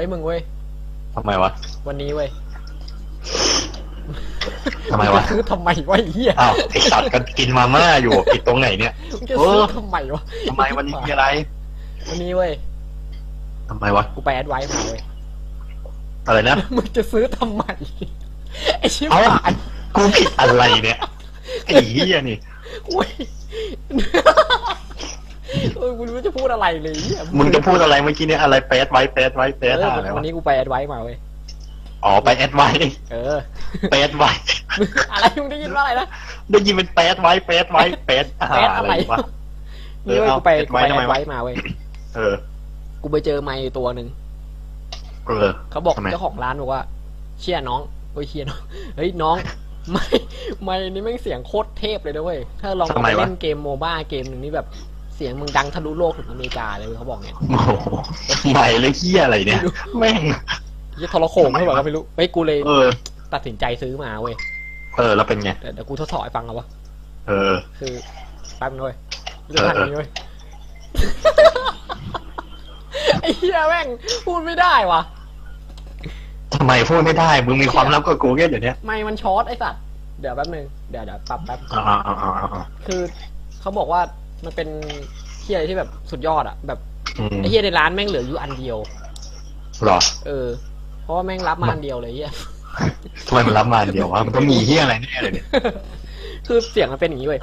ฮ้ยมึงเว้ยทำไมวะ วันนี้เว้ยทำไมวะงจซื้อทำไมวะไอ้เหี้ยอ้าวไอสัตว์ก็กินมาม่าอยู่ผิดตรงไหนเนี่ย มึงจะซื้อเออทำไมวะทำไมวันนี้มีอะไรวันนี้เว้ยทำไมวะ กูไปแอดไวท์มาเว้ยอะไรนะ มึงจะซื้อทำไมไอ้ชิบเอ้า หายกูผิดอะไรเนี่ยไอ้เหี้ยนี่เว้ย เออกูไม่รู้จะพูดอะไรเลยเหี้ยมึงจะพูดอะไรเมื่อกี้เนี่ยอะไรเปสไว้เปสไว้เปเอสออะไรวัวะนนี้กูไปแอดไวท์มาเว้ย อ๋อไปแอดไว้เออเปสไว้มึงอะไรมึงได้ยินว่าอะไรนะ ได้ยินเป็นเปสไว้เปสไว้เปสแอดอะไรวะ นี่เว้ยเออกูไปแอดกูไว้ไปแอทำไมดวะไวท์มาเว้ย เออ กูไปเจอไมค์ตัวหนึ่ง เออ เขาบอกทำไม เจ้าของร้านบอกว่า เชี่ยน้องเฮ้ยเชี่ยน้อง เฮ้ยน้อง ไม่ไม่นี่แม่งเสียงโคตรเทพเลยนะเว้ย ถ้าลองเอาไปเล่นเกมโมบ้าเกมหนึ่งนี่แบบ เสียงมึงดังทะลุโลกถึงอเมริกาเลยเว้ยเขาบอกเนี่ยโอ้โหใหม่เลยเหี้ยอะไรเนี่ยแม่งยี่ทรโขงไม่บอกก็ไม่รู้เฮ้ยกูเลยเออ ตัดสินใจซื้อมาเว้ยเออ แล้วเป็นไง เดี๋ยวเดี๋ยวกูทดสอบให้ฟังเอาวะเออ คือแป๊บนึงเว้ยเรื่องนี้เว้ยไอ้เหี้ยแม่งพูดไม่ได้วะทำไมพูดไม่ได้ มึงมีความลับกับกูแค่เดี๋ยวนี้ไม่มันช็อตไอ้สัตว์เดี๋ยวแป๊บนึงเดี๋ยวเดี๋ยวปรับแป๊บอ่าอ่าอ่าอ่าอ่าคือเขาบอกว่า มันเป็นเฮียที่แบบสุดยอดอะแบบอืมไอ้เฮียในร้านแม่งเหลืออยู่อันเดียว หรอเออ เพราะว่าแม่งรับมาอันเดียวเลยเฮีย ทำไมมันรับมาอันเดียววะมันต้องมีเฮียอะไรแน่เลยเนี่ยคือเสียงมันเป็นอย่างนี้เว้ย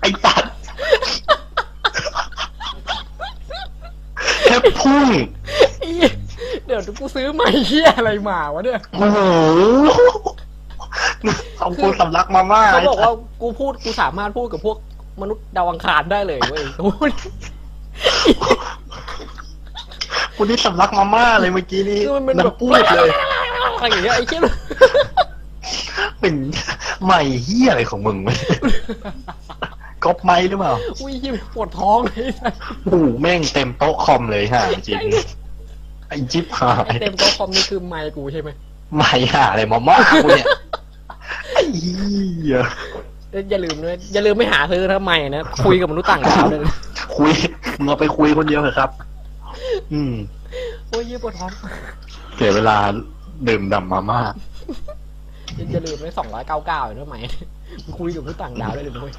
ไอ้ตัดแค่พุ่งไอ้เหี้ยเดี๋ยวกูซื้อใหม่เฮียอะไรมาวะเนี่ยโอ้โหเอากูสำลักมาม่าเขาบอกว่ากูพูดกูสามารถพูดกับพวกมนุษย์ดาวอังคารได้เลยเว้ยโอ้ยกูนี่สำลักมาม่าเลยเมื่อกี้นี้คือมันเป็นน้ำแบบพูดเลยอะไรอย่างเงี้ยไอ้เชี่ยเป็นใหม่เฮียอะไรของมึงวะก๊อปไม้หรือเปล่า อุ้ยเฮียปวดท้องเลยโอ้โหแม่งเต็มโต๊ะคอมเลยฮะจริง ไอ้จิ๊บหาไอ้ยเต็มโต๊ะคอมนี่คือไมค์กูใช่ไหมไม่หาอะไรมาม่ากูเนี่ยไอ้เหี้ยอย่าลืมด้วยอย่าลืมไม่หาซื้อทำไมนะ คุยกับมนุษย์ต่างดาวเลยคุยมึงเอาไปคุยคนเดียวเถอะครับ อืม โอ้ยเฮียปวดท้องเสียเวลาดื่มด่ำมาม่าอย่าลืมด้วยสองร้อยเก้าเก้าอยู่ด้วยไหมคุยกับมนุษย์ต่างดาวได้เลยด้วย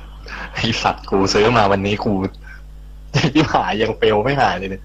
ไอสัตว์กูซื้อมาวันนี้กู ที่หายยังเฟลไม่หายเลยเนี่ย